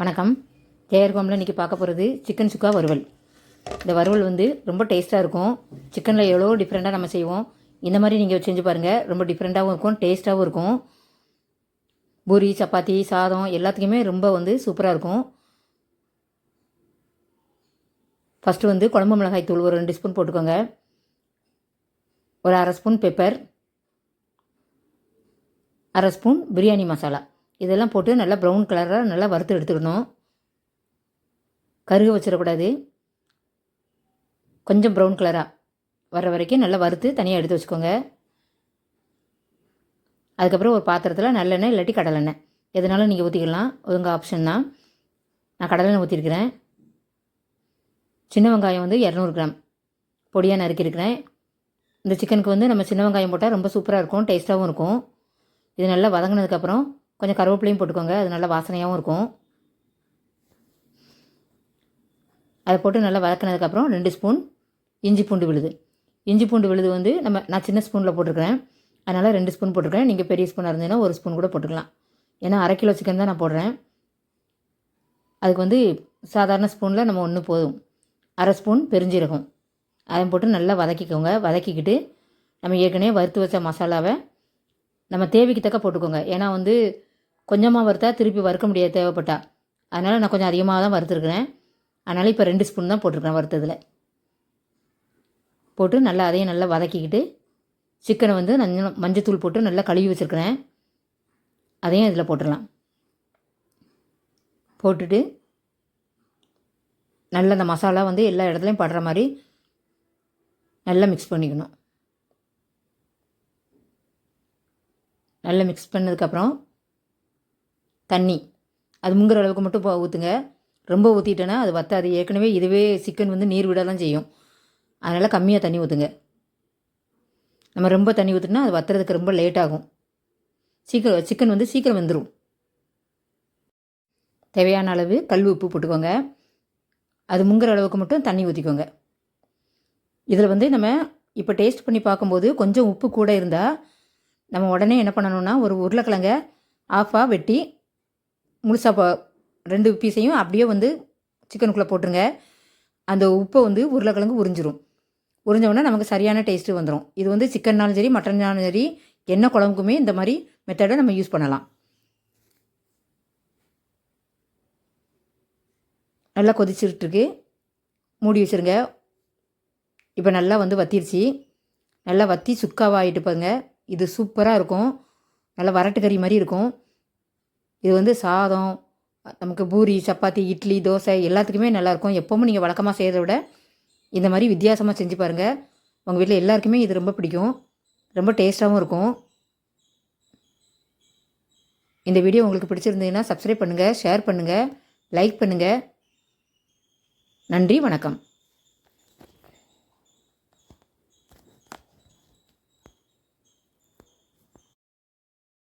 வணக்கம். ஜெயர்கோமில் இன்றைக்கி பார்க்க போகிறது சிக்கன் சுக்கா வறுவல். இந்த வறுவல் வந்து ரொம்ப டேஸ்ட்டாக இருக்கும். சிக்கனில் எவ்வளோ டிஃப்ரெண்ட்டாக நம்ம செய்வோம். இந்த மாதிரி நீங்கள் செஞ்சு பாருங்கள் ரொம்ப டிஃப்ரெண்ட்டாகவும் இருக்கும் டேஸ்ட்டாகவும் இருக்கும். பூரி சப்பாத்தி சாதம் எல்லாத்துக்குமே ரொம்ப வந்து சூப்பராக இருக்கும். ஃபஸ்ட்டு வந்து குழம்பு மிளகாய் தூள் ஒரு ரெண்டு ஸ்பூன் போட்டுக்கோங்க. ஒரு அரை ஸ்பூன் பெப்பர் அரை ஸ்பூன் பிரியாணி மசாலா இதெல்லாம் போட்டு நல்லா ப்ரௌன் கலராக நல்லா வறுத்து எடுத்துக்கணும். கருக வச்சிடக்கூடாது. கொஞ்சம் ப்ரௌன் கலராக வர வரைக்கும் நல்லா வறுத்து தனியாக எடுத்து வச்சுக்கோங்க. அதுக்கப்புறம் ஒரு பாத்திரத்தில் நல்லெண்ணெய் இல்லாட்டி கடலெண்ணெய். எதனாலும் நீங்கள் ஊற்றிக்கலாம் உங்கள் ஆப்ஷன் தான். நான் கடலெண்ணெய் ஊற்றிருக்கிறேன் சின்ன வெங்காயம் வந்து இரநூறு கிராம். பொடியாக நறுக்கியிருக்கிறேன் இந்த சிக்கனுக்கு வந்து நம்ம சின்ன வெங்காயம் போட்டால் ரொம்ப சூப்பராக இருக்கும். டேஸ்ட்டாகவும் இருக்கும். இது நல்லா வதங்கினதுக்கப்புறம் கொஞ்சம் கருவேப்பிலையும் போட்டுக்கோங்க. அது நல்லா வாசனையாகவும் இருக்கும். அதை போட்டு நல்லா வதக்கினதுக்கப்புறம் ரெண்டு ஸ்பூன் இஞ்சி பூண்டு விழுது. இஞ்சி பூண்டு விழுது வந்து நம்ம நான் சின்ன ஸ்பூனில் போட்டிருக்கிறேன். அதனால் ரெண்டு ஸ்பூன் போட்டிருக்கேன் நீங்கள் பெரிய ஸ்பூனாக இருந்ததுன்னா ஒரு ஸ்பூன் கூட போட்டுக்கலாம். ஏன்னா அரை கிலோ சிக்கன் தான் நான் போடுறேன். அதுக்கு வந்து சாதாரண ஸ்பூனில் நம்ம ஒன்று போதும். அரை ஸ்பூன் பெருஞ்சீரகம். அதை போட்டு நல்லா வதக்கிக்கோங்க. வதக்கிக்கிட்டு நம்ம ஏற்கனவே வறுத்து வச்ச மசாலாவை நம்ம தேவைக்கு தக்க போட்டுக்கோங்க. ஏன்னா வந்து கொஞ்சமாக வறுத்தா திருப்பி வறுக்க முடியாது தேவைப்பட்டா. அதனால் நான் கொஞ்சம் அதிகமாக தான் வறுத்துருக்குறேன். அதனால் இப்போ ரெண்டு ஸ்பூன் தான் போட்டிருக்கிறேன் வறுத்ததில். போட்டு நல்லா அதையும் நல்லா வதக்கிக்கிட்டு சிக்கனை வந்து நான் மஞ்சத்தூள் போட்டு நல்லா கழுவி வச்சுருக்கிறேன். அதையும் இதில் போட்டுடலாம். போட்டுட்டு நல்லா அந்த மசாலா வந்து எல்லா இடத்துலையும் படுற மாதிரி நல்லா மிக்ஸ் பண்ணிக்கணும். நல்லா மிக்ஸ் பண்ணதுக்கப்புறம் தண்ணி. அது முங்குற அளவுக்கு மட்டும் போ ஊற்றுங்க ரொம்ப ஊற்றிட்டேன்னா அது வத்தாது. ஏற்கனவே இதுவே சிக்கன் வந்து நீர் விட தான் செய்யும். அதனால் கம்மியாக தண்ணி ஊற்றுங்க நம்ம ரொம்ப தண்ணி ஊற்றுனா அது வத்துறதுக்கு ரொம்ப லேட் ஆகும். சீக்கிரம் சிக்கன் வந்து சீக்கிரம் வெந்துடும் தேவையான அளவு கல் உப்பு போட்டுக்கோங்க. அது முங்குற அளவுக்கு மட்டும் தண்ணி ஊற்றிக்கோங்க இதில் வந்து நம்ம இப்போ டேஸ்ட் பண்ணி பார்க்கும்போது கொஞ்சம் உப்பு கூட இருந்தால் நம்ம உடனே என்ன பண்ணணும்னா ஒரு உருளைக்கிழங்க ஆஃபாக வெட்டி முழுசாக போ ரெண்டு பீஸையும் அப்படியே வந்து சிக்கனுக்குள்ளே போட்டுருங்க. அந்த உப்பை வந்து உருளைக்கிழங்கு உறிஞ்சிரும். உறிஞ்சோடனே நமக்கு சரியான டேஸ்ட்டு வந்துடும் இது வந்து சிக்கன்னாலும் சரி மட்டன்னாலும் சரி என்ன குழம்புக்குமே இந்த மாதிரி மெத்தடை நம்ம யூஸ் பண்ணலாம். நல்லா கொதிச்சுட்ருக்கு மூடி வச்சுருங்க. இப்போ நல்லா வந்து வத்திருச்சு. நல்லா வத்தி சுக்காவாகிட்டு பாருங்க. இது சூப்பராக இருக்கும். நல்லா வரட்டு கறி மாதிரி இருக்கும். இது வந்து சாதம் நமக்கு பூரி சப்பாத்தி இட்லி தோசை எல்லாத்துக்குமே நல்லாயிருக்கும். எப்போவும் நீங்கள் வழக்கமாக செய்கிறத விட இந்த மாதிரி வித்தியாசமாக செஞ்சு பாருங்கள் உங்கள் வீட்டில் எல்லாருக்குமே இது ரொம்ப பிடிக்கும். ரொம்ப டேஸ்ட்டாகவும் இருக்கும். இந்த வீடியோ உங்களுக்கு பிடிச்சிருந்ததுன்னா சப்ஸ்கிரைப் பண்ணுங்கள் ஷேர் பண்ணுங்கள் லைக் பண்ணுங்கள் நன்றி வணக்கம்.